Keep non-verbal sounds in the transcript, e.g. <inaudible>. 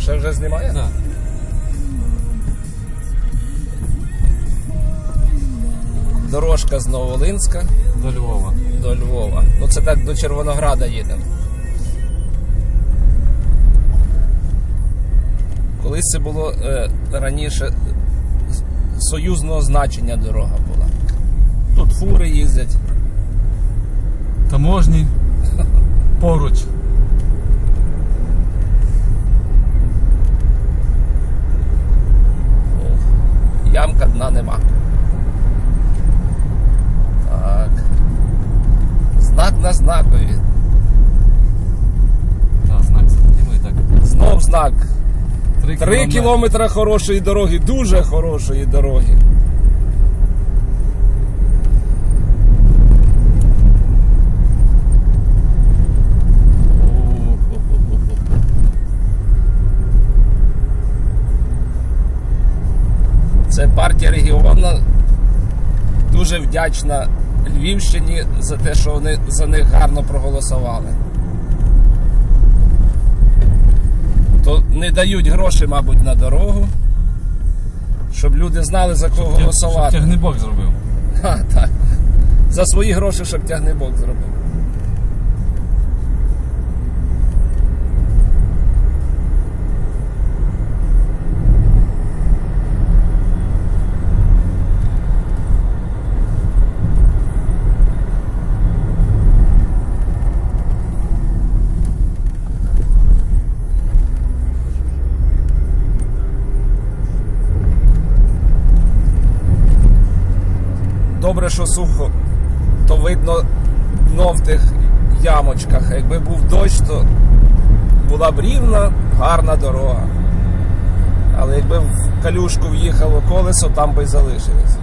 Ще вже знімає? Да. Дорожка з Новолинська До Львова. до Львова. Ну це так до Червонограда їдемо. Колись це було е, раніше союзного значення дорога була. Тут фури їздять. Таможні. <laughs> Поруч. Ямка дна нема. Так. Знак на знакові. Да, знак і так. Знов знак. Три кілометри хорошої дороги, дуже хорошої дороги. Це партія регіону дуже вдячна Львівщині за те, що вони за них гарно проголосували. То не дають гроші, мабуть, на дорогу, щоб люди знали, за кого Щоб голосувати. тягнебок зробив. Ха, так. За свої гроші, щоб тягнебок зробив. Добре, що сухо, то видно дно в тих ямочках. Якби був дощ, то була б рівна, гарна дорога. Але якби в калюшку в'їхало колесо, там би й залишилось.